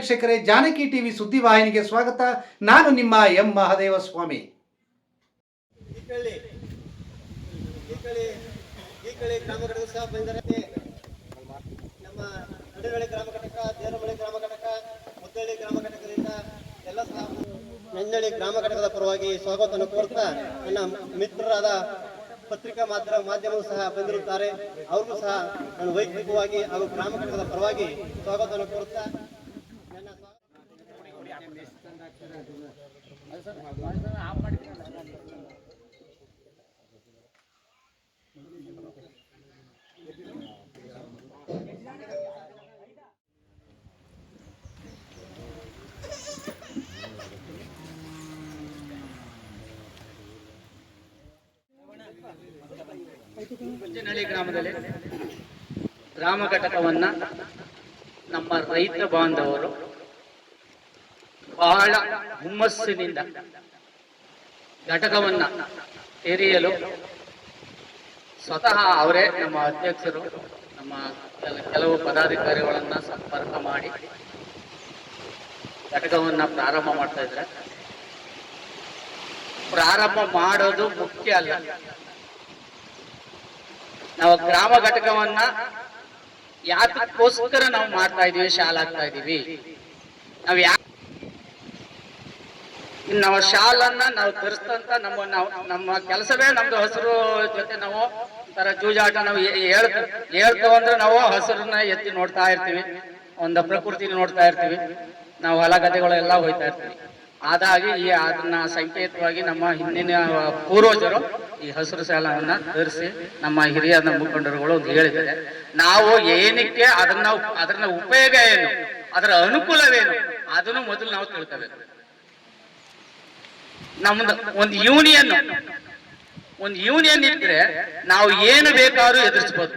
ವೀಕ್ಷಕರೇ, ಜಾನಕಿ ಟಿವಿ ಸುದ್ದಿವಾಹಿನಿಗೆ ಸ್ವಾಗತ. ನಾನು ನಿಮ್ಮ ಎಂ. ಮಹದೇವ ಸ್ವಾಮಿ ಈಕಳ್ಳಿ ಗ್ರಾಮ ನಮ್ಮ ಗ್ರಾಮ ಘಟಕ ಎಲ್ಲ ಗ್ರಾಮ ಘಟಕದ ಪರವಾಗಿ ಸ್ವಾಗತವನ್ನು ಕೋರ್ತಾ ನನ್ನ ಮಿತ್ರರಾದ ಪತ್ರಿಕಾ ಮಾತ್ರ ಮಾಧ್ಯಮವೂ ಸಹ ಬಂದಿರುತ್ತಾರೆ. ಅವ್ರಿಗೂ ಸಹ ನಾನು ವೈಯಕ್ತಿಕವಾಗಿ ಹಾಗೂ ಗ್ರಾಮ ಘಟಕದ ಪರವಾಗಿ ಸ್ವಾಗತವನ್ನು ನನ್ನ ಪಂಚನಹಳ್ಳಿ ಗ್ರಾಮದಲ್ಲಿ ಗ್ರಾಮ ಘಟಕವನ್ನ ನಮ್ಮ ರೈತ ಬಾಂಧವರು ಬಹಳ ಹುಮ್ಮಸ್ಸಿನಿಂದ ಘಟಕವನ್ನ ತೆರೆಯಲು ಸ್ವತಃ ಅವರೇ ನಮ್ಮ ಅಧ್ಯಕ್ಷರು, ನಮ್ಮ ಕೆಲ- ಕೆಲವು ಪದಾಧಿಕಾರಿಗಳನ್ನ ಸಂಪರ್ಕ ಮಾಡಿ ಘಟಕವನ್ನ ಪ್ರಾರಂಭ ಮಾಡ್ತಾ ಇದ್ರೆ ಪ್ರಾರಂಭ ಮಾಡೋದು ಮುಖ್ಯ ಅಲ್ಲ. ನಾವು ಗ್ರಾಮ ಘಟಕವನ್ನ ಯಾತಕ್ಕೋಸ್ಕರ ನಾವು ಮಾಡ್ತಾ ಇದೀವಿ, ಶಾಲಾಗ್ತಾ ಇದೀವಿ. ನಾವ್ ಯಾ ನಾವು ಶಾಲನ್ನ ನಾವು ತರಿಸ್ತಂತ ನಮ್ಮ ನಾವು ನಮ್ಮ ಕೆಲಸವೇ ನಮ್ದು ಹಸಿರು ಜೊತೆ ನಾವು ತರ ಜೂಜಾಟ ನಾವು ಹೇಳ್ತ ಹೇಳ್ತೇವೆ. ಅಂದ್ರೆ ನಾವು ಹಸಿರನ್ನ ಎತ್ತಿ ನೋಡ್ತಾ ಇರ್ತೀವಿ. ಒಂದು ಪ್ರಕೃತಿನ ನೋಡ್ತಾ ಇರ್ತೀವಿ. ನಾವು ಹೊಲ ಗದ್ದೆಗಳೆಲ್ಲ ಹೋಯ್ತಾ ಇರ್ತೀವಿ. ಅದಾಗಿ ಈ ಅದನ್ನ ಸಂಕೇತವಾಗಿ ನಮ್ಮ ಹಿಂದಿನ ಪೂರ್ವಜರು ಈ ಹಸಿರು ಶಾಲವನ್ನ ತರಿಸಿ ನಮ್ಮ ಹಿರಿಯ ಮುಖಂಡರುಗಳು ಒಂದು ಹೇಳಿದ್ದಾರೆ. ನಾವು ಏನಕ್ಕೆ ಅದನ್ನ ಅದನ್ನ ಉಪಯೋಗ ಏನು? ಅದರ ಅನುಕೂಲವೇನು? ಅದನ್ನು ಮೊದಲು ನಾವು ತಿಳ್ಕೋಬೇಕು. ನಮ್ದು ಒಂದು ಯೂನಿಯನ್ ಒಂದು ಯೂನಿಯನ್ ಇದ್ರೆ ನಾವು ಏನು ಬೇಕಾದ್ರೂ ಎದುರಿಸಬಹುದು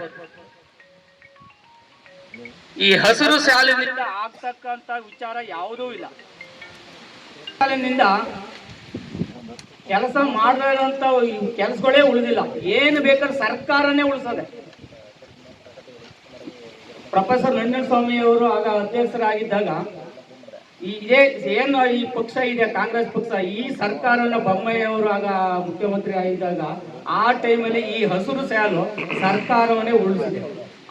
ಈ ಹಸಿರು ಶಾಲಿನಿಂದ ಆಗ್ತಕ್ಕಂತ ವಿಚಾರ ಯಾವುದೂ ಇಲ್ಲ. ಶಾಲಿನಿಂದ ಕೆಲಸ ಮಾಡಬೇಕಂತ ಕೆಲಸಗಳೇ ಉಳಿದಿಲ್ಲ. ಏನು ಬೇಕಾದ್ರೆ ಸರ್ಕಾರನೇ ಉಳಿಸದೆ. ಪ್ರೊಫೆಸರ್ ನಂಜನಸ್ವಾಮಿ ಅವರು ಆಗ ಅಧ್ಯಕ್ಷರಾಗಿದ್ದಾಗ ಈ ಇದೇ ಏನು ಈ ಪಕ್ಷ ಇದೆ, ಕಾಂಗ್ರೆಸ್ ಪಕ್ಷ, ಈ ಸರ್ಕಾರನ ಬೊಮ್ಮಯ್ಯವರು ಆಗ ಮುಖ್ಯಮಂತ್ರಿ ಆಗಿದ್ದಾಗ ಆ ಟೈಮಲ್ಲಿ ಈ ಹಸಿರು ಸ್ಯಾಲು ಸರ್ಕಾರವನ್ನೇ ಉಳಿಸಿದೆ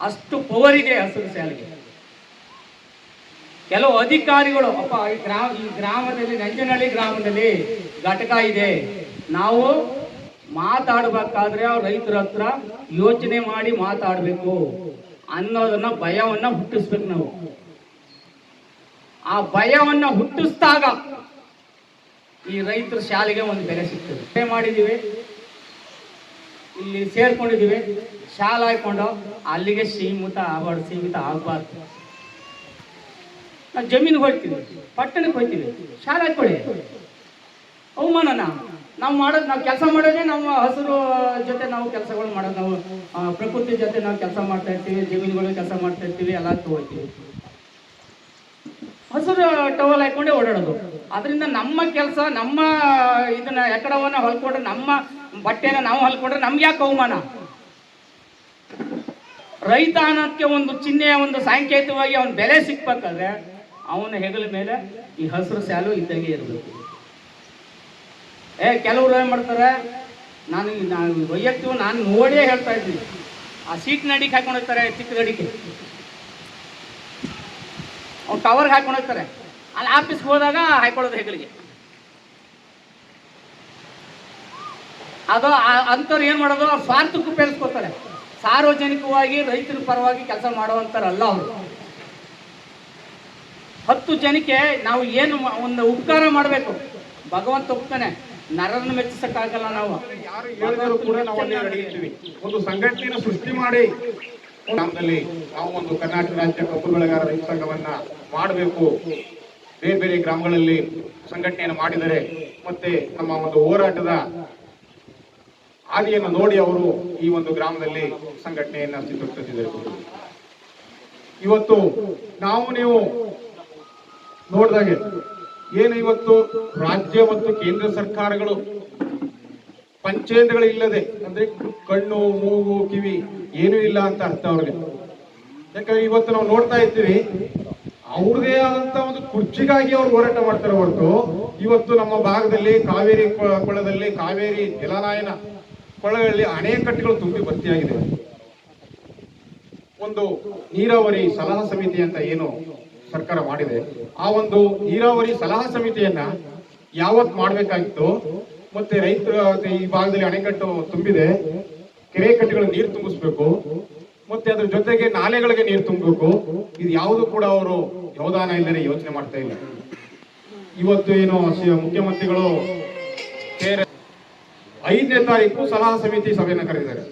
ಅಷ್ಟು ಪವರ್ ಇದೆ ಹಸಿರು ಸ್ಯಾಲ್ಗೆ. ಕೆಲವು ಅಧಿಕಾರಿಗಳು, ಅಪ್ಪ, ಈ ಗ್ರಾಮ, ಈ ಗ್ರಾಮದಲ್ಲಿ, ನಂಜನಹಳ್ಳಿ ಗ್ರಾಮದಲ್ಲಿ ಘಟಕ ಇದೆ. ನಾವು ಮಾತಾಡಬೇಕಾದ್ರೆ ಅವ್ರ ರೈತರ ಹತ್ರ ಯೋಚನೆ ಮಾಡಿ ಮಾತಾಡಬೇಕು ಅನ್ನೋದನ್ನ ಭಯವನ್ನ ಹುಟ್ಟಿಸ್ಬೇಕು ನಾವು. ಆ ಭಯವನ್ನು ಹುಟ್ಟಿಸಿದಾಗ ಈ ರೈತರ ಶಾಲೆಗೆ ಒಂದು ಬೆಲೆ ಸಿಗ್ತದೆ. ಮಾಡಿದ್ದೀವಿ? ಇಲ್ಲಿ ಸೇರ್ಕೊಂಡಿದ್ದೀವಿ. ಶಾಲೆ ಹಾಕೊಂಡು ಅಲ್ಲಿಗೆ ಸೀಮಿತ ಆಗಬಾರ್ದು ಸೀಮಿತ ಆಗಬಾರ್ದು. ನಾವು ಜಮೀನಿಗೆ ಹೋಗ್ತೀವಿ ಪಟ್ಟಣಕ್ಕೆ ಹೋಗ್ತೀವಿ ಶಾಲೆ ಹಾಕೊಳ್ಳಿ. ಅವಮಾನನ? ನಾವು ಮಾಡೋದು ನಾವು ಕೆಲಸ ಮಾಡೋದೇ ನಮ್ಮ ಹಸಿರು ಜೊತೆ ನಾವು ಕೆಲಸಗಳು ಮಾಡೋದು. ನಾವು ಪ್ರಕೃತಿ ಜೊತೆ ನಾವು ಕೆಲಸ ಮಾಡ್ತಾ ಇರ್ತೀವಿ, ಜಮೀನುಗಳು ಕೆಲಸ ಮಾಡ್ತಾ ಇರ್ತೀವಿ, ಎಲ್ಲ ತಗೋತೀವಿ ಹಸಿರು ಟವಲ್ ಹಾಕೊಂಡೇ ಓಡಾಡೋದು. ಅದರಿಂದ ನಮ್ಮ ಕೆಲಸ, ನಮ್ಮ ಇದನ್ನ ಎಕಡವನ್ನ ಹೊಲ್ಕೊಂಡ್ರೆ ನಮ್ಮ ಬಟ್ಟೆನ ನಾವು ಹೊಲ್ಕೊಂಡ್ರೆ ನಮ್ಗೆ ಯಾಕೆ ಅವಮಾನ? ರೈತ ಅನ್ನೋದಕ್ಕೆ ಒಂದು ಚಿಹ್ನೆಯ ಒಂದು ಸಾಂಕೇತಿಕವಾಗಿ ಅವನ ಬೆಲೆ ಸಿಕ್ಬೇಕಾದ್ರೆ ಅವನ ಹೆಗಲ ಮೇಲೆ ಈ ಹಸಿರು ಸ್ಯಾಲು ಇದ್ದಂಗೆ ಇರಬೇಕು. ಏ, ಕೆಲವರು ಏನ್ ಮಾಡ್ತಾರೆ? ನಾನು ನಾನು ವೈಯಕ್ತಿಕ ನಾನು ನೋಡಿಯೇ ಹೇಳ್ತಾ ಇದ್ದೀನಿ. ಆ ಸೀಟ್ ನಡಿಗೆ ಹಾಕೊಂಡು ಹೋಗ್ತಾರೆ ಚಿಕ್ಕ ಗಡಿಗೆ ಅವ್ನು ಟವರ್ಗೆ ಹಾಕೊಂಡು ಹೋಗ್ತಾರೆ. ಅಲ್ಲಿ ಆಫೀಸ್ಗೆ ಹೋದಾಗ ಹಾಕೊಳ್ಳೋದು ಹೆಗಲಿಗೆ ಅದು ಅಂಥವ್ರು ಏನು ಮಾಡೋದು? ಅವ್ರು ಸ್ವಾರ್ಥಕ್ಕೆ ಸಾರ್ವಜನಿಕವಾಗಿ ರೈತರ ಪರವಾಗಿ ಕೆಲಸ ಮಾಡುವಂಥರಲ್ಲ ಅವರು. ಹತ್ತು ಜನಕ್ಕೆ ನಾವು ಏನು ಒಂದು ಉಪಕಾರ ಮಾಡಬೇಕು? ಭಗವಂತ ಒಪ್ತಾನೆ, ನರನ್ನು ಮೆಚ್ಚಿಸಕ್ಕಾಗಲ್ಲ ನಾವು. ನಾವು ಒಂದು ಸಂಘಟನೆಯನ್ನು ಸೃಷ್ಟಿ ಮಾಡಿ ಗ್ರಾಮದಲ್ಲಿ ನಾವು ಒಂದು ಕರ್ನಾಟಕ ರಾಜ್ಯ ಕಬ್ಬು ಬೆಳೆಗಾರ ರೈತ ಸಂಘವನ್ನ ಮಾಡಬೇಕು. ಬೇರೆ ಬೇರೆ ಗ್ರಾಮಗಳಲ್ಲಿ ಸಂಘಟನೆಯನ್ನು ಮಾಡಿದರೆ ಮತ್ತೆ ನಮ್ಮ ಒಂದು ಹೋರಾಟದ ಹಾದಿಯನ್ನು ನೋಡಿ ಅವರು ಈ ಒಂದು ಗ್ರಾಮದಲ್ಲಿ ಸಂಘಟನೆಯನ್ನ ಅಸ್ತಿತ್ವಪಡಿಸಿದರು ಇವತ್ತು ನಾವು ನೀವು ನೋಡಿದಾಗೆ ಏನು ಇವತ್ತು ರಾಜ್ಯ ಮತ್ತು ಕೇಂದ್ರ ಸರ್ಕಾರಗಳು ಪಂಚೇಂದ್ರಗಳಿಲ್ಲದೆ ಅಂದ್ರೆ ಕಣ್ಣು, ಮೂಗು, ಕಿವಿ ಏನೂ ಇಲ್ಲ ಅಂತ ಅರ್ಥ ಅವ್ರಿಗೆ. ಯಾಕಂದ್ರೆ ಇವತ್ತು ನಾವು ನೋಡ್ತಾ ಇರ್ತೀವಿ ಅವ್ರದೇ ಆದಂತ ಒಂದು ಕುರ್ಚಿಗಾಗಿ ಅವ್ರು ಹೋರಾಟ ಮಾಡ್ತಾರೆ ಹೊರತು. ಇವತ್ತು ನಮ್ಮ ಭಾಗದಲ್ಲಿ ಕಾವೇರಿ ಕೊಳದಲ್ಲಿ ಕಾವೇರಿ ಜಲಾನಯನ ಕೊಳಗಳಲ್ಲಿ ಅಣೆಕಟ್ಟುಗಳು ತುಂಬಿ ಭರ್ತಿಯಾಗಿದೆ. ಒಂದು ನೀರಾವರಿ ಸಲಹಾ ಸಮಿತಿ ಅಂತ ಏನು ಸರ್ಕಾರ ಮಾಡಿದೆ. ಆ ಒಂದು ನೀರಾವರಿ ಸಲಹಾ ಸಮಿತಿಯನ್ನ ಯಾವತ್ ಮಾಡ್ಬೇಕಾಗಿತ್ತು? ಮತ್ತೆ ರೈತರ ಈ ಭಾಗದಲ್ಲಿ ಅಣೆಕಟ್ಟು ತುಂಬಿದೆ. ಕೆರೆ ಕಟ್ಟೆಗಳು ನೀರು ತುಂಬಿಸ್ಬೇಕು. ಮತ್ತೆ ಅದ್ರ ಜೊತೆಗೆ ನಾಲೆಗಳಿಗೆ ನೀರು ತುಂಬಬೇಕು. ಇದು ಯಾವುದು ಕೂಡ ಅವರು ಯೋಧಾನ ಇಲ್ಲದೆ ಯೋಚನೆ ಮಾಡ್ತಾ ಇಲ್ಲ. ಇವತ್ತು ಏನು ಮುಖ್ಯಮಂತ್ರಿಗಳು ಐದನೇ ತಾರೀಕು ಸಲಹಾ ಸಮಿತಿ ಸಭೆಯನ್ನು ಕರೆದಿದ್ದಾರೆ.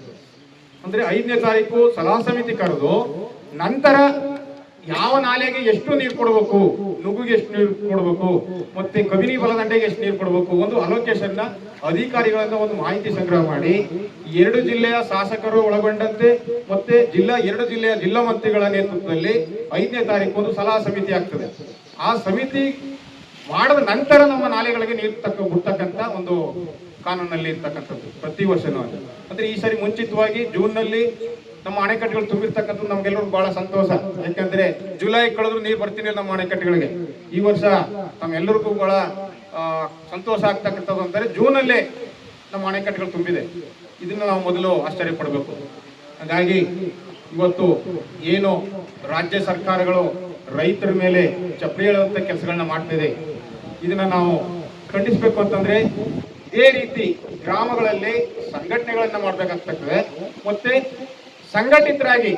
ಅಂದ್ರೆ ಐದನೇ ತಾರೀಕು ಸಲಹಾ ಸಮಿತಿ ಕರೆದು ನಂತರ ಯಾವ ನಾಲೆಗೆ ಎಷ್ಟು ನೀರು ಕೊಡಬೇಕು? ನುಗ್ಗುಗೆ ಎಷ್ಟು ನೀರು ಕೊಡಬೇಕು? ಮತ್ತೆ ಕಬಿನಿ ಬಲದಂಡೆಗೆ ಎಷ್ಟು ನೀರು ಕೊಡಬೇಕು? ಒಂದು ಅಲೋಕೇಶನ್ನ ಅಧಿಕಾರಿಗಳಿಂದ ಒಂದು ಮಾಹಿತಿ ಸಂಗ್ರಹ ಮಾಡಿ. ಎರಡು ಜಿಲ್ಲೆಯ ಶಾಸಕರು ಒಳಗೊಂಡಂತೆ ಮತ್ತೆ ಜಿಲ್ಲಾ, ಎರಡು ಜಿಲ್ಲೆಯ ಜಿಲ್ಲಾ ಮಂತ್ರಿಗಳ ನೇತೃತ್ವದಲ್ಲಿ ಐದನೇ ತಾರೀಕು ಒಂದು ಸಲಹಾ ಸಮಿತಿ ಆಗ್ತದೆ. ಆ ಸಮಿತಿ ಮಾಡಿದ ನಂತರ ನಮ್ಮ ನಾಲೆಗಳಿಗೆ ನೀರು ತಕ್ಕ ಬಿಡ್ತಕ್ಕಂತ ಒಂದು ಕಾನೂನಲ್ಲಿ ಇರ್ತಕ್ಕಂಥದ್ದು ಪ್ರತಿ ವರ್ಷನೂ ಅದು. ಅಂದ್ರೆ ಈ ಸರಿ ಮುಂಚಿತವಾಗಿ ಜೂನ್ನಲ್ಲಿ ನಮ್ಮ ಅಣೆಕಟ್ಟೆಗಳು ತುಂಬಿರ್ತಕ್ಕಂಥ ನಮ್ಗೆಲ್ಲರಿಗೂ ಬಹಳ ಸಂತೋಷ. ಯಾಕಂದ್ರೆ ಜುಲೈ ಕಳೆದ್ರು ನೀರು ಬರ್ತೀನಿ ನಮ್ಮ ಅಣೆಕಟ್ಟೆಗಳಿಗೆ. ಈ ವರ್ಷ ನಮ್ಮೆಲ್ಲರಿಗೂ ಬಹಳ ಸಂತೋಷ ಆಗ್ತಕ್ಕಂಥದ್ದು ಅಂದರೆ ಜೂನ್ ಅಲ್ಲೇ ನಮ್ಮ ಅಣೆಕಟ್ಟೆಗಳು ತುಂಬಿದೆ. ಇದನ್ನ ನಾವು ಮೊದಲು ಆಶ್ಚರ್ಯ ಪಡಬೇಕು. ಹಾಗಾಗಿ ಇವತ್ತು ಏನು ರಾಜ್ಯ ಸರ್ಕಾರಗಳು ರೈತರ ಮೇಲೆ ಚಪ್ಪಲಿ ಹೇಳುವಂಥ ಕೆಲಸಗಳನ್ನ ಮಾಡ್ತಿದೆ ಇದನ್ನ ನಾವು ಖಂಡಿಸ್ಬೇಕು ಅಂತಂದ್ರೆ ಇದೇ ರೀತಿ ಗ್ರಾಮಗಳಲ್ಲಿ ಸಂಘಟನೆಗಳನ್ನ ಮಾಡ್ಬೇಕಾಗ್ತದೆ ಮತ್ತೆ ಸಂಘಟಿತರಾಗಿ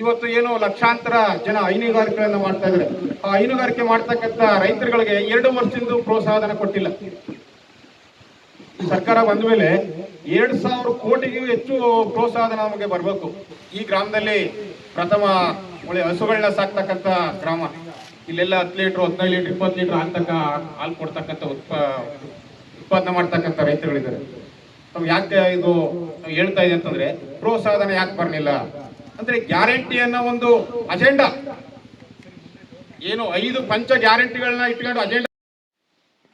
ಇವತ್ತು ಏನು ಲಕ್ಷಾಂತರ ಜನ ಹೈನುಗಾರಿಕೆಗಳನ್ನ ಮಾಡ್ತಾ ಇದ್ದಾರೆ. ಆ ಹೈನುಗಾರಿಕೆ ಮಾಡ್ತಕ್ಕಂಥ ರೈತರುಗಳಿಗೆ ಎರಡು ವರ್ಷದಿಂದ ಪ್ರೋತ್ಸಾಹನ ಕೊಟ್ಟಿಲ್ಲ. ಸರ್ಕಾರ ಬಂದ ಮೇಲೆ ಎರಡ್ ಸಾವಿರ ಕೋಟಿಗೂ ಹೆಚ್ಚು ಪ್ರೋತ್ಸಾಹನ ನಮಗೆ ಬರಬೇಕು. ಈ ಗ್ರಾಮದಲ್ಲಿ ಪ್ರಥಮ ಒಳ್ಳೆ ಹಸುಗಳನ್ನ ಸಾಕ್ತಕ್ಕಂಥ ಗ್ರಾಮ. ಇಲ್ಲೆಲ್ಲ ಹತ್ತು ಲೀಟರ್, ಹದಿನೈದು ಲೀಟರ್, ಇಪ್ಪತ್ತು ಲೀಟರ್ ಹಾಲ್ತಕ್ಕ ಹಾಲು ಕೊಡ್ತಕ್ಕಂಥ ಉತ್ಪ ಉತ್ಪಾದನೆ ಮಾಡ್ತಕ್ಕಂಥ ರೈತರುಗಳಿದ್ದಾರೆ. ನಾವು ಯಾಕೆ ಇದು ಹೇಳ್ತಾ ಇದೆ ಅಂತಂದ್ರೆ ಪ್ರೋತ್ಸಾಹಧನ ಯಾಕೆ ಬರಲಿಲ್ಲ? ಅಂದ್ರೆ ಗ್ಯಾರಂಟಿ ಅನ್ನೋ ಒಂದು ಅಜೆಂಡಾ ಏನು ಐದು ಪಂಚ ಗ್ಯಾರಂಟಿಗಳನ್ನ ಇಟ್ಕೊಂಡು ಅಜೆಂಡಾ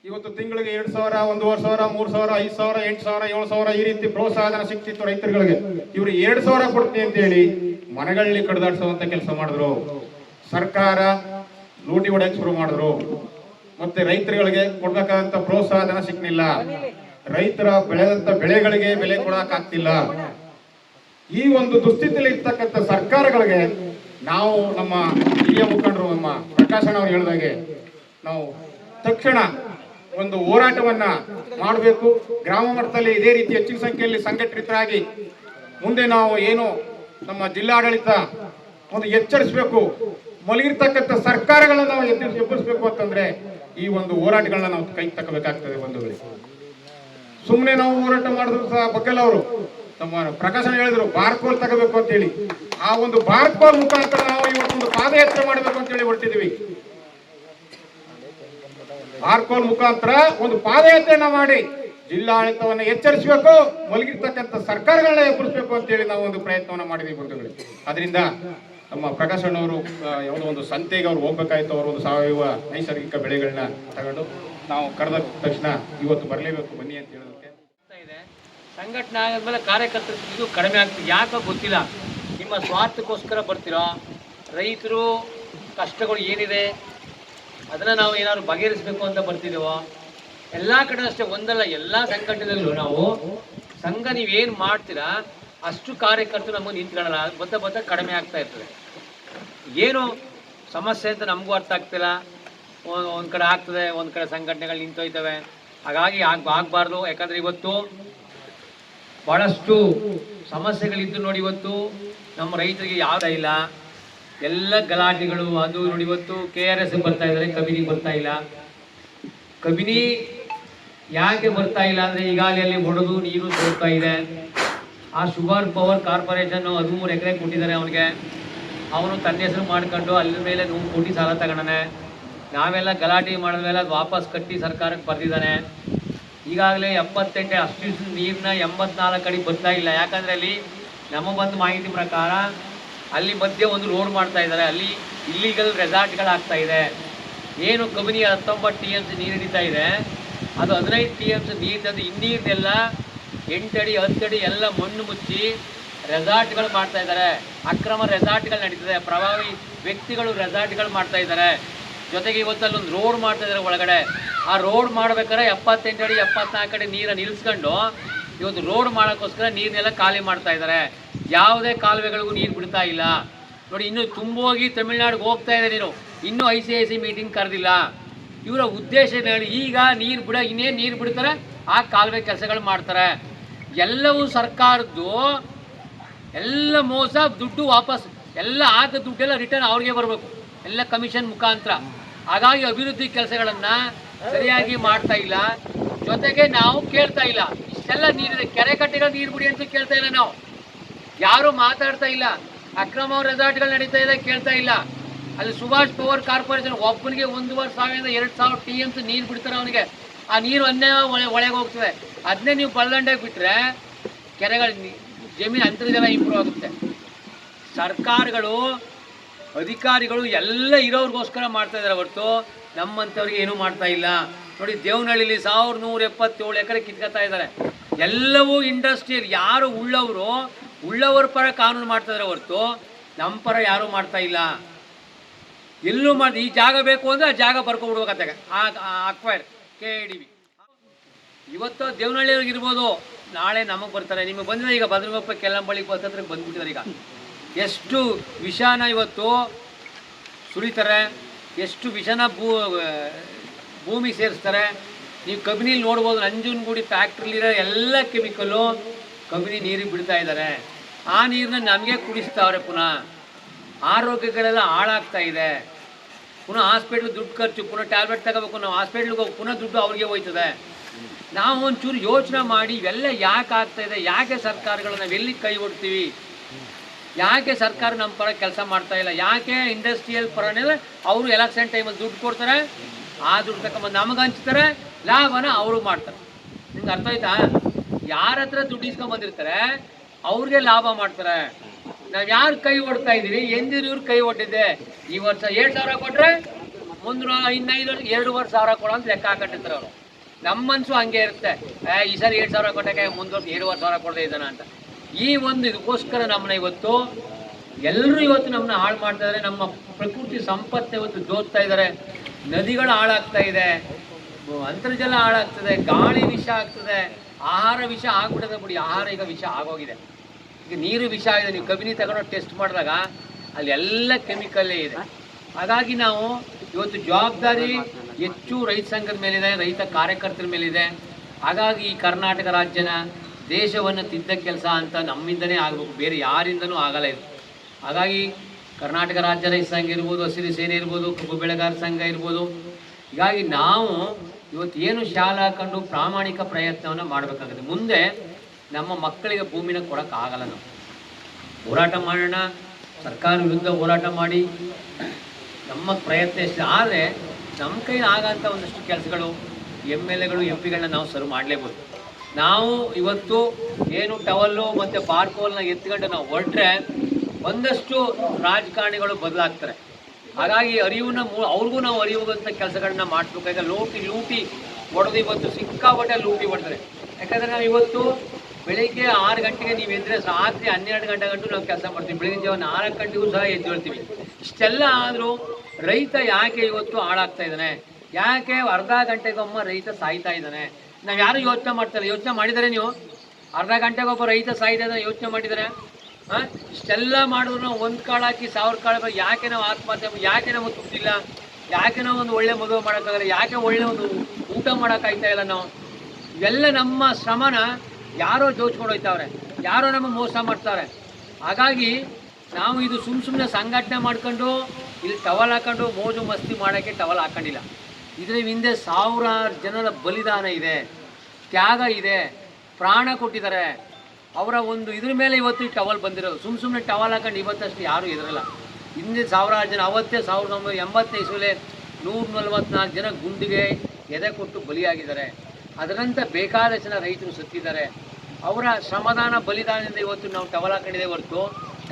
ಇವತ್ತು ತಿಂಗಳಿಗೆ ಎರಡ್ ಸಾವಿರ ಒಂದೂವರೆ ಸಾವಿರ, ಮೂರ್ ಸಾವಿರ, ಐದ್ ಸಾವಿರ, ಎಂಟು ಸಾವಿರ, ಏಳು ಸಾವಿರ ಈ ರೀತಿ ಪ್ರೋತ್ಸಾಹನ ಸಿಕ್ತಿತ್ತು ರೈತರುಗಳಿಗೆ. ಇವರು ಎರಡ್ ಸಾವಿರ ಕೊಡ್ತೀನಿ ಅಂತ ಹೇಳಿ ಮನೆಗಳಲ್ಲಿ ಕಡ್ದಾಡ್ಸುವಂತ ಕೆಲಸ ಮಾಡಿದ್ರು. ಸರ್ಕಾರ ಲೂಟಿ ಹೊಡೆಯಕ್ಕೆ ಶುರು ಮಾಡಿದ್ರು. ಮತ್ತೆ ರೈತರುಗಳಿಗೆ ಕೊಡ್ಬೇಕಾದಂತ ಪ್ರೋತ್ಸಾಹನ ಸಿಕ್ಲಿಲ್ಲ. ರೈತರ ಬೆಳೆದಂತ ಬೆಳೆಗಳಿಗೆ ಬೆಲೆ ಕೊಡಕ್ ಆಗ್ತಿಲ್ಲ ಈ ಒಂದು ದುಸ್ಥಿತಿಯಲ್ಲಿ ಇರ್ತಕ್ಕಂಥ ಸರ್ಕಾರಗಳಿಗೆ ನಾವು ನಮ್ಮ ಹಿರಿಯ ಮುಖಂಡರು, ನಮ್ಮ ಪ್ರಕಾಶನ ಅವರು ಹೇಳಿದಾಗೆ, ನಾವು ತಕ್ಷಣ ಒಂದು ಹೋರಾಟವನ್ನ ಮಾಡಬೇಕು. ಗ್ರಾಮ ಮಟ್ಟದಲ್ಲಿ ಇದೇ ರೀತಿ ಹೆಚ್ಚಿನ ಸಂಖ್ಯೆಯಲ್ಲಿ ಸಂಘಟಿತರಾಗಿ ಮುಂದೆ ನಾವು ಏನು ನಮ್ಮ ಜಿಲ್ಲಾಡಳಿತ ಒಂದು ಎಚ್ಚರಿಸಬೇಕು, ಮಲಗಿರ್ತಕ್ಕಂಥ ಸರ್ಕಾರಗಳನ್ನ ನಾವು ಎಚ್ಚರಿಸಿ ಎಬ್ಬರಿಸಬೇಕು ಅಂತಂದ್ರೆ ಈ ಒಂದು ಹೋರಾಟಗಳನ್ನ ನಾವು ಕೈ ತಕ್ಕಬೇಕಾಗ್ತದೆ ಬಂಧುಗಳೇ ಸುಮ್ಮನೆ ನಾವು ಹೋರಾಟ ಮಾಡಿದ್ರು ಸಹ ಬಗ್ಗಲ್ ಅವರು. ನಮ್ಮ ಪ್ರಕಾಶನ ಹೇಳಿದ್ರು ಬಾರ್ಕೋಲ್ ತಗೋಬೇಕು ಅಂತ ಹೇಳಿ ಆ ಒಂದು ಬಾರ್ಕೋಲ್ ಮುಖಾಂತರ ನಾವು ಇವತ್ತೊಂದು ಪಾದಯಾತ್ರೆ ಮಾಡಬೇಕು ಅಂತ ಹೇಳಿ ಹೊರಟಿದ್ವಿ ಬಾರ್ಕೋಲ್ ಮುಖಾಂತರ ಒಂದು ಪಾದಯಾತ್ರೆಯನ್ನ ಮಾಡಿ ಜಿಲ್ಲಾಡಳಿತವನ್ನ ಎಚ್ಚರಿಸಬೇಕು, ಮಲಗಿರ್ತಕ್ಕಂಥ ಸರ್ಕಾರಗಳನ್ನ ಎಬ್ಬರಿಸಬೇಕು ಅಂತ ಹೇಳಿ ನಾವು ಒಂದು ಪ್ರಯತ್ನವನ್ನ ಮಾಡಿದ್ವಿ ಬಂಧುಗಳು. ಅದರಿಂದ ನಮ್ಮ ಪ್ರಕಾಶಣ್ಣವರು ಯಾವುದೋ ಒಂದು ಸಂತೆಗೆ ಅವ್ರು ಹೋಗ್ಬೇಕಾಯ್ತು, ಅವರು ಒಂದು ಸಾವಯವ ನೈಸರ್ಗಿಕ ಬೆಳೆಗಳನ್ನ ತಗೊಂಡು ನಾವು ಕರೆದ ತಕ್ಷಣ ಇವತ್ತು ಬರಲೇಬೇಕು, ಬನ್ನಿ ಅಂತ ಇದೆ ಸಂಘಟನೆ ಆದ್ಮೇಲೆ ಕಾರ್ಯಕರ್ತರ ಇದು ಕಡಿಮೆ ಆಗ್ತದೆ. ಯಾಕೋ ಗೊತ್ತಿಲ್ಲ. ನಿಮ್ಮ ಸ್ವಾರ್ಥಕ್ಕೋಸ್ಕರ ಬರ್ತೀರೋ? ರೈತರು ಕಷ್ಟಗಳು ಏನಿದೆ? ಅದನ್ನು ನಾವು ಏನಾದ್ರು ಬಗೆಹರಿಸಬೇಕು ಅಂತ ಬರ್ತಿದ್ದೀವೋ ಎಲ್ಲ ಕಡೆ ಅಷ್ಟೇ, ಒಂದಲ್ಲ, ಎಲ್ಲ ಸಂಘಟನೆಯಲ್ಲೂ ನಾವು ಸಂಘ ನೀವೇನು ಮಾಡ್ತೀರಾ, ಅಷ್ಟು ಕಾರ್ಯಕರ್ತರು ನಮಗೆ ನಿಂತ್ಕೊಳ್ಳಲ್ಲ. ಬತ್ತ ಬತ್ತ ಕಡಿಮೆ ಆಗ್ತಾ ಇರ್ತದೆ. ಏನು ಸಮಸ್ಯೆ ಅಂತ ನಮಗೂ ಅರ್ಥ ಆಗ್ತಿಲ್ಲ. ಒಂದು ಒಂದು ಕಡೆ ಆಗ್ತದೆ, ಒಂದು ಕಡೆ ಸಂಘಟನೆಗಳು ನಿಂತೋಯ್ತವೆ. ಹಾಗಾಗಿ ಆಗ, ಆಗಬಾರ್ದು. ಯಾಕಂದರೆ ಇವತ್ತು ಭಾಳಷ್ಟು ಸಮಸ್ಯೆಗಳಿದ್ದು ನೋಡಿ ಇವತ್ತು ನಮ್ಮ ರೈತರಿಗೆ ಯಾವ ಇಲ್ಲ. ಎಲ್ಲ ಗಲಾಟೆಗಳು ಅದು ನೋಡಿ ಇವತ್ತು ಕೆ ಆರ್ ಎಸ್ ಬರ್ತಾ ಇದ್ದಾರೆ, ಕಬಿನಿ ಬರ್ತಾ ಇಲ್ಲ. ಕಬಿನಿ ಯಾಕೆ ಬರ್ತಾ ಇಲ್ಲ ಅಂದರೆ ಈಗಾಗಲೇ ಹೊಡೆದು ನೀರು ಸೋರ್ತಾ ಇದೆ. ಆ ಶುಗರ್ ಪವರ್ ಕಾರ್ಪೊರೇಷನ್ ಹದಿಮೂರು ಎಕರೆ ಕೊಟ್ಟಿದ್ದಾರೆ ಅವನಿಗೆ. ಅವನು ತನ್ನ ಹೆಸರು ಮಾಡ್ಕೊಂಡು ಅಲ್ಲಿ ಮೇಲೆ ನೂರು ಕೋಟಿ ಸಾಲ ತಗೊಂಡಾನೆ. ನಾವೆಲ್ಲ ಗಲಾಟೆ ಮಾಡಿದ್ಮೇಲೆ ಅದು ವಾಪಸ್ ಕಟ್ಟಿ ಸರ್ಕಾರಕ್ಕೆ ಬರ್ದಿದ್ದಾನೆ. ಈಗಾಗಲೇ ಎಪ್ಪತ್ತೆಂಟು ಅಷ್ಟು ನೀರನ್ನ ಎಂಬತ್ನಾಲ್ಕು ಅಡಿ ಬರ್ತಾ ಇಲ್ಲ. ಯಾಕಂದರೆ ಅಲ್ಲಿ ನಮ್ಮ ಬಂದ ಮಾಹಿತಿ ಪ್ರಕಾರ ಅಲ್ಲಿ ಮಧ್ಯೆ ಒಂದು ರೋಡ್ ಮಾಡ್ತಾ ಇದ್ದಾರೆ. ಅಲ್ಲಿ ಇಲ್ಲಿಗಲ್ ರೆಸಾರ್ಟ್ಗಳಾಗ್ತಾ ಇದೆ. ಏನು ಕಬಿನಿ ಹತ್ತೊಂಬತ್ತು ಟಿ ಎಂ ಸಿ ನೀರು ಹಿಡಿತಾ ಇದೆ. ಅದು ಹದಿನೈದು ಟಿ ಎಂ ಸಿ ನೀರು ತಂದು ಇನ್ನೀರನ್ನೆಲ್ಲ ಎಂಟಡಿ ಹತ್ತಡಿ ಎಲ್ಲ ಮಣ್ಣು ಮುಚ್ಚಿ ರೆಸಾರ್ಟ್ಗಳು ಮಾಡ್ತಾ ಇದ್ದಾರೆ. ಅಕ್ರಮ ರೆಸಾರ್ಟ್ಗಳು ನಡೀತದೆ. ಪ್ರಭಾವಿ ವ್ಯಕ್ತಿಗಳು ರೆಸಾರ್ಟ್ಗಳು ಮಾಡ್ತಾ ಇದ್ದಾರೆ. ಜೊತೆಗೆ ಇವತ್ತು ಅಲ್ಲೊಂದು ರೋಡ್ ಮಾಡ್ತಾ ಇದಾರೆ ಒಳಗಡೆ. ಆ ರೋಡ್ ಮಾಡ್ಬೇಕಾದ್ರೆ ಎಪ್ಪತ್ತೆಂಟು ಅಡಿ, ಎಪ್ಪತ್ನಾಲ್ಕು ಅಡಿ ನೀರನ್ನು ನಿಲ್ಲಿಸ್ಕೊಂಡು ಇವತ್ತು ರೋಡ್ ಮಾಡೋಕ್ಕೋಸ್ಕರ ನೀರನ್ನೆಲ್ಲ ಖಾಲಿ ಮಾಡ್ತಾ ಇದ್ದಾರೆ ಯಾವುದೇ ಕಾಲುವೆಗಳಿಗೂ ನೀರು ಬಿಡ್ತಾ ಇಲ್ಲ. ನೋಡಿ, ಇನ್ನು ತುಂಬೋಗಿ ತಮಿಳ್ನಾಡಿಗೆ ಹೋಗ್ತಾ ಇದೆ ನೀನು. ಇನ್ನೂ I C I C meeting ಕರೆದಿಲ್ಲ. ಇವರ ಉದ್ದೇಶ ಏನು ಹೇಳಿ, ಈಗ ನೀರು ಬಿಡ, ಇನ್ನೇನು ನೀರು ಬಿಡ್ತಾರೆ, ಆ ಕಾಲುವೆ ಕೆಲಸಗಳು ಮಾಡ್ತಾರೆ. ಎಲ್ಲವೂ ಸರ್ಕಾರದ್ದು ಎಲ್ಲ ಮೋಸ, ದುಡ್ಡು ವಾಪಸ್, ಎಲ್ಲ ಹಾಕಿದ ದುಡ್ಡೆಲ್ಲ ರಿಟರ್ನ್ ಅವ್ರಿಗೆ ಬರಬೇಕು. ಎಲ್ಲ ಕಮಿಷನ್ ಮುಖಾಂತರ. ಹಾಗಾಗಿ ಅಭಿವೃದ್ಧಿ ಕೆಲಸಗಳನ್ನು ಸರಿಯಾಗಿ ಮಾಡ್ತಾ ಇಲ್ಲ. ಜೊತೆಗೆ ನಾವು ಕೇಳ್ತಾ ಇಲ್ಲ, ಇಷ್ಟೆಲ್ಲ ನೀರಿನ ಕೆರೆ ಕಟ್ಟೆಗಳ ನೀರು ಬಿಡಿ ಅಂತ ಕೇಳ್ತಾ ಇಲ್ಲ ನಾವು. ಯಾರು ಮಾತಾಡ್ತಾ ಇಲ್ಲ, ಅಕ್ರಮ ರೆಸಾರ್ಟ್ಗಳು ನಡೀತಾ ಇದೆ ಕೇಳ್ತಾ ಇಲ್ಲ. ಅಲ್ಲಿ ಸುಭಾಷ್ ಪವರ್ ಕಾರ್ಪೊರೇಷನ್ ಒಬ್ಬನಿಗೆ ಒಂದೂವರೆ ಸಾವಿರದಿಂದ ಎರಡು ಸಾವಿರ ಟಿ ಅಂತ ನೀರು ಬಿಡ್ತಾರೆ ಅವನಿಗೆ. ಆ ನೀರು ಅನ್ನೇ ಒಳೆ ಒಳಗೆ ಹೋಗ್ತದೆ. ಅದನ್ನೇ ನೀವು ಬಲ್ದಂಡೆಗೆ ಬಿಟ್ಟರೆ ಕೆರೆಗಳ ಜಮೀನು ಅಂತರ್ಜಲ ಇಂಪ್ರೂವ್ ಆಗುತ್ತೆ. ಸರ್ಕಾರಗಳು ಅಧಿಕಾರಿಗಳು ಎಲ್ಲ ಇರೋರಿಗೋಸ್ಕರ ಮಾಡ್ತಾ ಇದ್ದಾರೆ ಹೊರತು. ನಮ್ಮಂಥವ್ರಿಗೆ ಏನೂ ಮಾಡ್ತಾ ಇಲ್ಲ. ನೋಡಿ, ದೇವನಹಳ್ಳಿಲಿ ಸಾವಿರದ ನೂರ ಎಪ್ಪತ್ತೇಳು ಎಕರೆ ಕಿತ್ಕೊತಾ ಇದ್ದಾರೆ ಎಲ್ಲವೂ ಇಂಡಸ್ಟ್ರಿಯಲ್. ಯಾರು ಉಳ್ಳವರು, ಉಳ್ಳವರ ಪರ ಕಾನೂನು ಮಾಡ್ತಾ ಇದ್ದಾರೆ ಹೊರತು. ನಮ್ಮ ಪರ ಯಾರೂ ಮಾಡ್ತಾ ಇಲ್ಲ. ಎಲ್ಲೂ ಮಾಡಿ ಈ ಜಾಗ ಬೇಕು ಅಂದರೆ ಆ ಜಾಗ ಬರ್ಕೊಬಿಡ್ಬೇಕತ್ತಾಗ ಅಕ್ವೈರ್ ಕೆ ಡಿ ಬಿ ಇವತ್ತು ದೇವನಹಳ್ಳಿಯವ್ರಿಗೆ ಇರ್ಬೋದು. ನಾಳೆ ನಮಗೆ ಬರ್ತಾರೆ. ನಿಮಗೆ ಬಂದಿದೆ ಈಗ. ಭದ್ರಗೊಪ್ಪ ಕೆಲ್ಲಂಬಳ್ಳಿ ಹತ್ರ ಬಂದ್ಬಿಟ್ಟಿದ್ದಾರೆ ಈಗ. ಎಷ್ಟು ವಿಷಾನ ಇವತ್ತು? ಸುರಿತಾರೆ. ಎಷ್ಟು ವಿಷನ ಭೂ, ಭೂಮಿ ಸೇರಿಸ್ತಾರೆ. ನೀವು ಕಬಿನಿಲಿ ನೋಡ್ಬೋದು, ನಂಜನಗೂಡಿ ಫ್ಯಾಕ್ಟ್ರಿಲಿರೋ ಎಲ್ಲ ಕೆಮಿಕಲ್ಲು ಕಬಿನಿ ನೀರಿಗೆ ಬಿಡ್ತಾ ಇದ್ದಾರೆ ಆ ನೀರನ್ನ ನಮಗೆ ಕುಡಿಸ್ತಾವ್ರೆ ಪುನಃ. ಆರೋಗ್ಯಗಳೆಲ್ಲ ಹಾಳಾಗ್ತಾ ಇದೆ. ಪುನಃ ಹಾಸ್ಪಿಟ್ಲ್ ದುಡ್ಡು ಖರ್ಚು, ಪುನಃ ಟ್ಯಾಬ್ಲೆಟ್ ತಗೋಬೇಕು, ನಾವು ಹಾಸ್ಪಿಟ್ಲಿಗೆ ಹೋಗಿ ಪುನಃ ದುಡ್ಡು ಅವ್ರಿಗೆ ಹೋಯ್ತದೆ. ನಾವು ಒಂಚೂರು ಯೋಚನೆ ಮಾಡಿ ಇವೆಲ್ಲ ಯಾಕೆ ಆಗ್ತಾ ಇದೆ, ಯಾಕೆ ಸರ್ಕಾರಗಳು ನಾವು ಎಲ್ಲಿ ಕೈ ಹೊಡ್ತೀವಿ ಯಾಕೆ ಸರ್ಕಾರ ನಮ್ಮ ಪರ ಕೆಲಸ ಮಾಡ್ತಾ ಇಲ್ಲ? ಯಾಕೆ ಇಂಡಸ್ಟ್ರಿಯಲ್ ಪರನೇ ಅವರು ಎಲೆಕ್ಷನ್ ಟೈಮಲ್ಲಿ ದುಡ್ಡು ಕೊಡ್ತಾರೆ, ಆ ದುಡ್ಡು ತಗೊಂಬಂದು ನಮಗೆ ಹಂಚ್ತಾರೆ, ಲಾಭನ ಅವರು ಮಾಡ್ತಾರೆ. ನಿಮ್ಗೆ ಅರ್ಥ ಆಯ್ತಾ? ಯಾರ ಹತ್ರ ದುಡ್ಡು ಇಸ್ಕೊಂಡ್ ಬಂದಿರ್ತಾರೆ ಅವ್ರಿಗೆ ಲಾಭ ಮಾಡ್ತಾರೆ. ನಾವು ಯಾರು ಕೈ ಒಡ್ತಾ ಇದೀವಿ ಎಂದಿರು ಇವ್ರು ಕೈ ಹೊಟ್ಟಿದ್ದೆ ಈ ವರ್ಷ ಏಳು ಸಾವಿರ ಕೊಟ್ಟರೆ ಮುಂದಿನ ಇನ್ನೈದು ವರ್ಷ ಎರಡೂವರೆ ಸಾವಿರ ಕೊಡೋ ಅಂತ ಲೆಕ್ಕ ಹಾಕೊಂಡಿರ್ತಾರೆ ಅವರು. ನಮ್ಮ ಮನ್ಸು ಹಂಗೆ ಇರುತ್ತೆ. ಈ ಸರಿ ಏಳು ಸಾವಿರ ಕೊಟ್ಟಕ್ಕೆ ಮುಂದೆ ವರ್ಷ ಏಳುವರೆ ಸಾವಿರ ಕೊಡದೆ ಇದ್ದಾನ ಅಂತ ಈ ಒಂದು ಇದಕ್ಕೋಸ್ಕರ ನಮ್ಮನ್ನ ಇವತ್ತು ಎಲ್ಲರೂ ಇವತ್ತು ನಮ್ಮನ್ನ ಹಾಳು ಮಾಡ್ತಾ ಇದ್ದಾರೆ ನಮ್ಮ ಪ್ರಕೃತಿ ಸಂಪತ್ತು ಇವತ್ತು ಜೋತ್ತಾ ಇದ್ದಾರೆ ನದಿಗಳು ಹಾಳಾಗ್ತಾ ಇದೆ. ಅಂತರ್ಜಲ ಹಾಳಾಗ್ತದೆ. ಗಾಳಿ ವಿಷ ಆಗ್ತದೆ. ಆಹಾರ ವಿಷ ಆಗ್ಬಿಟ್ಟದೆ ಬಿಡಿ. ಆಹಾರ ಈಗ ವಿಷ ಆಗೋಗಿದೆ. ಈಗ ನೀರು ವಿಷ ಆಗಿದೆ. ನೀವು ಕಬಿನಿ ತಗೊಂಡು ಟೆಸ್ಟ್ ಮಾಡಿದಾಗ ಅಲ್ಲಿ ಎಲ್ಲ ಕೆಮಿಕಲ್ಲೇ ಇದೆ. ಹಾಗಾಗಿ ನಾವು ಇವತ್ತು ಜವಾಬ್ದಾರಿ ಹೆಚ್ಚು ರೈತ ಸಂಘದ ಮೇಲಿದೆ. ರೈತ ಕಾರ್ಯಕರ್ತರ ಮೇಲಿದೆ. ಹಾಗಾಗಿ ಈ ಕರ್ನಾಟಕ ರಾಜ್ಯನ ದೇಶವನ್ನು ತಿದ್ದ ಕೆಲಸ ಅಂತ ನಮ್ಮಿಂದನೇ ಆಗಬೇಕು. ಬೇರೆ ಯಾರಿಂದನೂ ಆಗಲ್ಲ ಇದು. ಹಾಗಾಗಿ ಕರ್ನಾಟಕ ರಾಜ್ಯ ರೈತ ಸಂಘ ಇರ್ಬೋದು, ಹಸಿರು ಸೇನೆ ಇರ್ಬೋದು, ಕಬ್ಬು ಬೆಳೆಗಾರ ಸಂಘ ಇರ್ಬೋದು. ಹೀಗಾಗಿ ನಾವು ಇವತ್ತು ಏನು ಶಾಲೆ ಹಾಕೊಂಡು ಪ್ರಾಮಾಣಿಕ ಪ್ರಯತ್ನವನ್ನು ಮಾಡಬೇಕಾಗುತ್ತೆ. ಮುಂದೆ ನಮ್ಮ ಮಕ್ಕಳಿಗೆ ಭೂಮಿನ ಕೊಡೋಕ್ಕಾಗಲ್ಲ ನಾವು. ಹೋರಾಟ ಮಾಡೋಣ, ಸರ್ಕಾರ ವಿರುದ್ಧ ಹೋರಾಟ ಮಾಡಿ. ನಮ್ಮ ಪ್ರಯತ್ನ ಎಷ್ಟು ಆದರೆ ನಮ್ಮ ಕೈಲಿ ಆಗಂಥ ಒಂದಷ್ಟು ಕೆಲಸಗಳು, ಎಂ ಎಲ್ ಎಗಳು, ಎಂ ಪಿಗಳನ್ನ ನಾವು ಸರ್ವ್ ಮಾಡಲೇಬೋದು ನಾವು ಇವತ್ತು ಏನು ಟವಲ್ಲು ಮತ್ತು ಬಾರ್ಕೋಲ್ನ ಎತ್ಕೊಂಡು ನಾವು ಹೊರಟ್ರೆ ಒಂದಷ್ಟು ರಾಜಕಾರಣಿಗಳು ಬದಲಾಗ್ತಾರೆ. ಹಾಗಾಗಿ ಅರಿವನ್ನ ಅವ್ರಿಗೂ ನಾವು ಅರಿಯುವಂತ ಕೆಲಸಗಳನ್ನ ಯಾಕಂದರೆ ಲೂಟಿ ಲೂಟಿ ಹೊಡೆದು ಇವತ್ತು ಸಿಕ್ಕಾಪಟ್ಟೆ ಲೂಟಿ ಹೊಡೆದ್ರೆ. ಯಾಕಂದರೆ ನಾವು ಇವತ್ತು ಬೆಳಿಗ್ಗೆ ಆರು ಗಂಟೆಗೆ ನೀವು ಎದ್ರೆ ರಾತ್ರಿ ಹನ್ನೆರಡು ಗಂಟೆ ಗಂಟು ನಾವು ಕೆಲಸ ಮಾಡ್ತೀವಿ. ಬೆಳಿಗ್ಗೆ ಜೀವನ ನಾಲ್ಕು ಗಂಟೆಗೂ ಸಹ ಎದ್ದೇಳ್ತೀವಿ ಇಷ್ಟೆಲ್ಲ ಆದರೂ ರೈತ ಯಾಕೆ ಇವತ್ತು ಹಾಳಾಗ್ತಾ ಇದ್ದಾನೆ? ಯಾಕೆ ಅರ್ಧ ಗಂಟೆಗೊಮ್ಮ ರೈತ ಸಾಯ್ತಾ ಇದ್ದಾನೆ? ನಾವು ಯಾರು ಯೋಚನೆ ಮಾಡ್ತಾರೆ? ಯೋಚನೆ ಮಾಡಿದರೆ ನೀವು ಅರ್ಧ ಗಂಟೆಗೊಬ್ಬ ರೈತ ಸಾಯ್ದೆ ಯೋಚನೆ ಮಾಡಿದರೆ, ಹಾಂ? ಇಷ್ಟೆಲ್ಲ ಮಾಡಿದ್ರು ಒಂದು ಕಾಳು ಹಾಕಿ ಸಾವಿರ ಕಾಳು ಯಾಕೆ ನಾವು ಆತ್ಮಹತ್ಯೆ ಯಾಕೆ ನಾವು ತುಟ್ಟಿಲ್ಲ? ಯಾಕೆ ನಾವು ಒಂದು ಒಳ್ಳೆ ಮದುವೆ ಮಾಡೋಕ್ಕಾಗಲ್ಲ? ಯಾಕೆ ಒಳ್ಳೆ ಒಂದು ಊಟ ಮಾಡೋಕ್ಕಾಗ್ತಾ ಇಲ್ಲ ನಾವು? ಇವೆಲ್ಲ ನಮ್ಮ ಶ್ರಮನ ಯಾರೋ ಜೋಚ್ಕೊಂಡು ಹೋಯ್ತಾವ್ರೆ. ಯಾರೋ ನಮ್ಮ ಮೋಸ ಮಾಡ್ತಾರೆ. ಹಾಗಾಗಿ ನಾವು ಇದು ಸುಮ್ಮ ಸುಮ್ಮನೆ ಸಂಘಟನೆ ಮಾಡ್ಕೊಂಡು, ಇಲ್ಲಿ ಟವಲ್ ಹಾಕೊಂಡು ಮೋಜು ಮಸ್ತಿ ಮಾಡೋಕ್ಕೆ ಟವಲ್ ಹಾಕೊಂಡಿಲ್ಲ. ಇದರ ಹಿಂದೆ ಸಾವಿರಾರು ಜನರ ಬಲಿದಾನ ಇದೆ, ತ್ಯಾಗ ಇದೆ, ಪ್ರಾಣ ಕೊಟ್ಟಿದ್ದಾರೆ. ಅವರ ಒಂದು ಇದ್ರ ಮೇಲೆ ಇವತ್ತು ಟವಲ್ ಬಂದಿರೋದು. ಸುಮ್ಮ ಸುಮ್ಮನೆ ಟವಲ್ ಹಾಕೊಂಡು ಇವತ್ತಷ್ಟು ಯಾರೂ ಇದ್ರಲ್ಲ ಹಿಂದೆ ಸಾವಿರಾರು ಜನ, ಅವತ್ತೇ ಸಾವಿರದ ಒಂಬೈನೂರ ಎಂಬತ್ತನೇ ಇಸ್ವಿಲೆ ನೂರ ನಲ್ವತ್ನಾಲ್ಕು ಜನ ಗುಂಡಿಗೆ ಎದೆ ಕೊಟ್ಟು ಬಲಿಯಾಗಿದ್ದಾರೆ. ಅದರಂತ ಬೇಕಾದಷ್ಟು ಜನ ರೈತರು ಸತ್ತಿದ್ದಾರೆ. ಅವರ ಶ್ರಮದಾನ ಬಲಿದಾನದಿಂದ ಇವತ್ತು ನಾವು ಟವಲ್ ಹಾಕೊಂಡಿದೆ ಹೊರತು.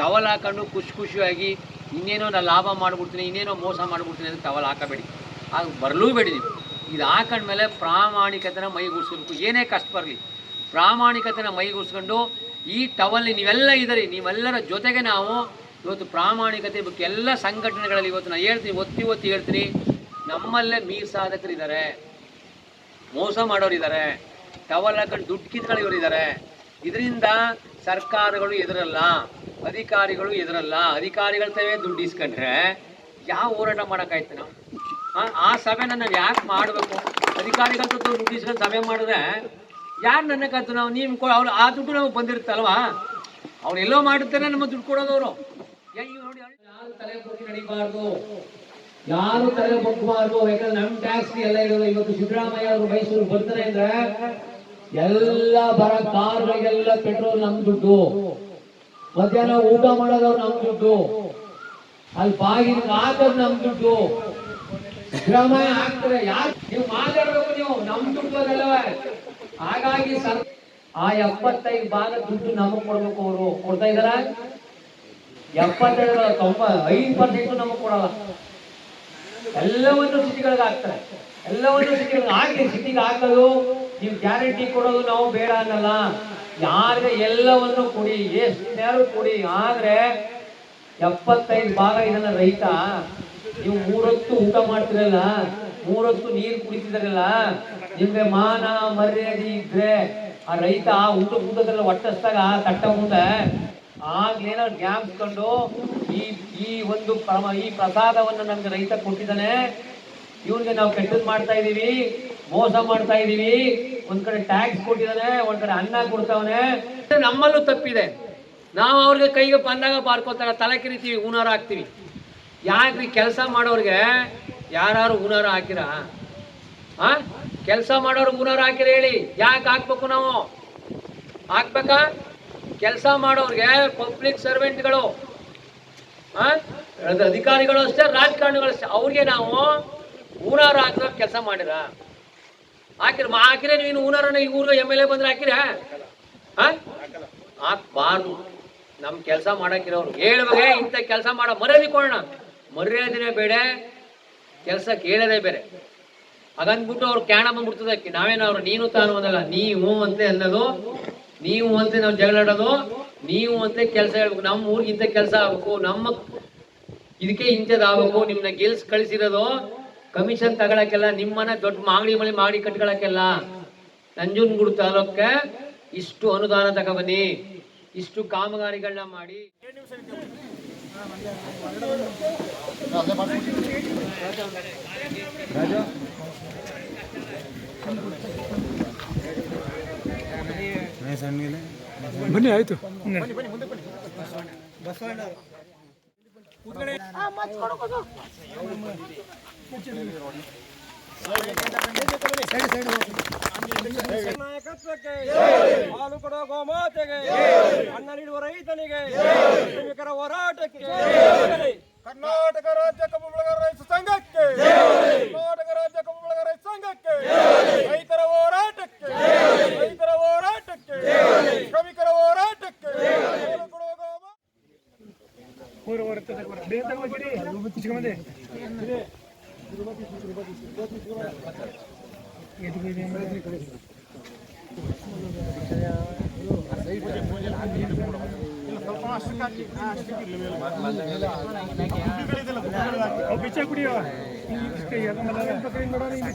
ಟವಲ್ ಹಾಕೊಂಡು ಖುಷಿ ಖುಷಿಯಾಗಿ ಇನ್ನೇನೋ ನಾನು ಲಾಭ ಮಾಡಿಬಿಡ್ತೀನಿ, ಇನ್ನೇನೋ ಮೋಸ ಮಾಡಿಬಿಡ್ತೀನಿ ಅಂತ ಟವಲ್ ಹಾಕಬೇಡಿ. ಆಗ ಬರಲೂ ಬೇಡಿ ನೀವು. ಇದು ಹಾಕೊಂಡ್ಮೇಲೆ ಪ್ರಾಮಾಣಿಕತೆನ ಮೈಗೂಡಿಸ್ಬೇಕು ಏನೇ ಕಷ್ಟ ಬರಲಿ, ಪ್ರಾಮಾಣಿಕತೆನ ಮೈಗೂಡಿಸ್ಕೊಂಡು ಈ ಟವಲ್ಲಿ ನೀವೆಲ್ಲ ಇದ್ದೀರಿ, ನೀವೆಲ್ಲರ ಜೊತೆಗೆ ನಾವು ಇವತ್ತು ಪ್ರಾಮಾಣಿಕತೆ ಬಗ್ಗೆ ಎಲ್ಲ ಸಂಘಟನೆಗಳಲ್ಲಿ ಇವತ್ತು ನಾನು ಹೇಳ್ತೀನಿ, ಒತ್ತಿ ಒತ್ತಿ ಹೇಳ್ತೀನಿ. ನಮ್ಮಲ್ಲೇ ಮೀರ್ಸಾಧಕರಿದ್ದಾರೆ ಮೋಸ ಮಾಡೋರು ಇದ್ದಾರೆ, ಟವಲ್ ಹಾಕೊಂಡು ದುಡ್ಡು ಕಿತ್ಕೊಳ್ಳೋರು ಇದ್ದಾರೆ. ಇದರಿಂದ ಸರ್ಕಾರಗಳು ಎದುರಲ್ಲ, ಅಧಿಕಾರಿಗಳು ಎದುರಲ್ಲ, ಅಧಿಕಾರಿಗಳ ತವೇ ದುಡ್ಡು ಇಸ್ಕೊಂಡ್ರೆ ಯಾವ ಹೋರಾಟ ಮಾಡೋಕ್ಕಾಯ್ತು ನಾವು? ಆ, ಸಭೆ ನಾವು ಯಾಕೆ ಮಾಡಬೇಕು? ಜೊತೆ ದುಡ್ಡು ಸಭೆ ಮಾಡಿದ್ರೆ ಯಾರು ನನಗಾಯ್ತು ನಾವು ನೀವು ಕೊ ಅವ್ರು ಆ ದುಡ್ಡು ನಮಗೆ ಬಂದಿರುತ್ತಲ್ವಾ? ಅವ್ರು ಎಲ್ಲೋ ಮಾಡಿರ್ತಾರೆ ನಮ್ಮ ದುಡ್ಡು ಕೊಡೋದವರು. ನೋಡಿ ಯಾರು ತಲೆ ಬಗ್ಗಿ ನಡಿಬಾರ್ದು? ಯಾರು ತಲೆ ಯಾಕಂದ್ರೆ ನಮ್ ಟ್ಯಾಕ್ಸ್ ಎಲ್ಲ ಇರೋದು ಇವತ್ತು ಸಿದ್ದರಾಮಯ್ಯ ಅವರು ಮೈಸೂರು ಬರ್ತಾರೆ ಅಂದ್ರೆ ಎಲ್ಲ ಬರ ಕಾರ್ಗಳಿಗೆಲ್ಲ ಪೆಟ್ರೋಲ್ ನಮ್ ದುಡ್ಡು. ಮಧ್ಯಾಹ್ನ ಊಟ ಮಾಡೋದವ್ರು ನಮ್ ದುಡ್ಡು. ಅಲ್ಲಿ ಬಾಗಿನ ಹಾಕೋದು ನಮ್ ದುಡ್ಡು. ಸಿದ್ದರಾಮಯ್ಯ ಹಾಕ್ತಾರೆ ಯಾರು ನೀವು ಮಾತಾಡ್ಬೇಕು ನೀವು, ನಮ್ ದುಡ್ಡು ಅದಲ್ಲವೇ ಹಾಗಾಗಿ ಸರ್, ಆ ಎಪ್ಪತ್ತೈದು ಭಾಗ ದುಡ್ಡು ನಮಗ್ ಕೊಡ್ಬೇಕು ಅವರು. ಕೊಡ್ತಾ ಇದಾರ ಎಪ್ಪತ್ತೈದು, ತೊಂಬ ಐದು ಪರ್ಸೆಂಟ್ ನಮಗ್ ಕೊಡಲ್ಲ. ಎಲ್ಲವನ್ನು ಸಿಟಿಗಳಿಗೆ ಹಾಕ್ತಾರೆ. ಎಲ್ಲವನ್ನು ಸಿಟಿಗಳಿಗೆ ಹಾಕಿ ಸಿಟಿಗೆ ಹಾಕೋದು ನೀವು ಗ್ಯಾರಂಟಿ ಕೊಡೋದು ನಾವು ಬೇಡ ಅನ್ನಲ್ಲ. ಯಾರಿಗೆ ಎಲ್ಲವನ್ನು ಕೊಡಿ, ಎಷ್ಟು ಕೊಡಿ, ಆದ್ರೆ ಎಪ್ಪತ್ತೈದು ಭಾಗ ಇದನ್ನ ರೈತ ನೀವು ಮೂರೊತ್ತು ಊಟ ಮಾಡ್ತಿರಲ್ಲ, ಮೂರೊತ್ತು ನೀರು ಕುಡಿತಿದಾರಲ್ಲ, ನಿಮ್ಗೆ ಮಾನ ಮರ್ಯಾದೆ ಇದ್ರೆ ಆ ರೈತ ಆ ಊಟ ಕೂತದ್ರಲ್ಲ ಒಟ್ಟಸ್ದಾಗ ತಟ್ಟ ಮುಂದೆ ಆಗ್ಲೇನೋ ಕಂಡು ಈ ಈ ಒಂದು ಈ ಪ್ರಸಾದವನ್ನು ನಮ್ಗೆ ರೈತ ಕೊಟ್ಟಿದ್ದಾನೆ. ಇವನ್ಗೆ ನಾವು ಕೆಟ್ಟದ್ ಮಾಡ್ತಾ ಇದೀವಿ ಮೋಸ ಮಾಡ್ತಾ ಇದೀವಿ ಒಂದ್ ಕಡೆ ಟ್ಯಾಕ್ಸ್ ಕೊಟ್ಟಿದ್ದಾನೆ, ಒಂದ್ ಕಡೆ ಅನ್ನ ಕೊಡ್ತಾವನೆ. ನಮ್ಮಲ್ಲೂ ತಪ್ಪಿದೆ. ನಾವು ಅವ್ರಿಗೆ ಕೈಗೆ ಬಂದಾಗ ಬಾರ್ಕೋತಾರೆ ತಲೆ ಕಿರಿತೀವಿ, ಹೂನಾರ ಹಾಕ್ತಿವಿ ಯಾಕ್ರಿ ಕೆಲಸ ಮಾಡೋರಿಗೆ ಯಾರು ಹುನಾರ ಹಾಕಿರ? ಆ? ಕೆಲಸ ಮಾಡೋರು ಹುನಾರು ಹಾಕಿರ ಹೇಳಿ. ಯಾಕೆ ಹಾಕ್ಬೇಕು ನಾವು? ಹಾಕ್ಬೇಕಾ? ಕೆಲಸ ಮಾಡೋರಿಗೆ ಪಬ್ಲಿಕ್ ಸರ್ವೆಂಟ್ಗಳು ಅಧಿಕಾರಿಗಳು ಅಷ್ಟೇ, ರಾಜಕಾರಣಿಗಳು ಅಷ್ಟೇ. ಅವ್ರಿಗೆ ನಾವು ಊನಾರ ಹಾಕಿರೋ ಕೆಲಸ ಮಾಡಿರ? ಹಾಕಿರ ಹಾಕಿದ್ರೆ ನೀನು ಹುನಾರ ಈ ಊರಿಗೆ ಎಂ ಎಲ್ ಎ ಬಂದ್ರೆ ಹಾಕಿರ ಹಾಕ್ಬಾರ್ದು. ನಮ್ ಕೆಲಸ ಮಾಡಕ್ಕಿರೋರು. ಹೇಳುವಾಗ ಇಂಥ ಕೆಲಸ ಮಾಡೋ, ಮರ್ಯಾದೆ ಕೊಡೋಣ. ಮರ್ಯಾದೆನೇ ಬೇಡ, ಕೆಲಸ ಕೇಳದೆ ಬೇರೆ. ಹಾಗಂದ್ಬಿಟ್ಟು ಅವ್ರು ಕ್ಯಾಣ ಬಂದ್ಬಿಡ್ತದಕ್ಕೆ ನಾವೇನವ್ರು ನೀನು ತಾನು ಅನ್ನಲ್ಲ ನೀವು ಅಂತೆ ಅನ್ನೋದು, ನೀವು ಅಂತೆ ನಾವು ಜಗಳಾಡೋದು ನೀವು ಅಂತೆ ಕೆಲಸ ಹೇಳ್ಬೇಕು. ನಮ್ಮ ಊರಿಗೆ ಇಂಥ ಕೆಲಸ ಆಗ್ಬೇಕು, ನಮ್ಮ ಇದಕ್ಕೆ ಇಂಥದ್ದಾಗಬೇಕು ನಿಮ್ಮನ್ನ ಗೆಲ್ಸ್ ಕಳಿಸಿರೋದು, ಕಮಿಷನ್ ತಗೊಳಕ್ಕೆಲ್ಲ, ನಿಮ್ಮನ್ನ ದೊಡ್ಡ ಮಾಗಡಿ ಮಳೆ ಮಾಡಿ ಕಟ್ಕೊಳಕ್ಕೆಲ್ಲ. ನಂಜನಗೂಡು ತಾಲೂಕೆ ಇಷ್ಟು ಅನುದಾನ ತಗೊಬನ್ನಿ. ಇಷ್ಟು ಕಾಮಗಾರಿಗಳನ್ನ ಮಾಡಿ. राजा ಬನ್ನಿ ಆಯ್ತು ಬಸವಣ್ಣ ನಾಯಕತ್ವಕ್ಕೆ ಹಾಲು ಕೊಡುವ ಗೋಮಾತೆಗೆ ಅನ್ನ ನೀಡುವ ರೈತನಿಗೆ ಶ್ರಮಿಕರ ಹೋರಾಟಕ್ಕೆ. ಕರ್ನಾಟಕ ರಾಜ್ಯ ಕಬ್ಬು ಬೆಳೆಗಾರ ರೈತ ಸಂಘಕ್ಕೆ ಕರ್ನಾಟಕ ರಾಜ್ಯ ಕಬ್ಬು ಬೆಳೆಗಾರ ರೈತ ಸಂಘಕ್ಕೆ ರೈತರ ಹೋರಾಟಕ್ಕೆ ರೈತರ ಹೋರಾಟಕ್ಕೆ ಶ್ರಮಿಕರ ಹೋರಾಟಕ್ಕೆ ಹಾಲು ಗೋಮಾ पीछे कुड़ी इसके ये मतलब पकड़ेंगे पकड़ेंगे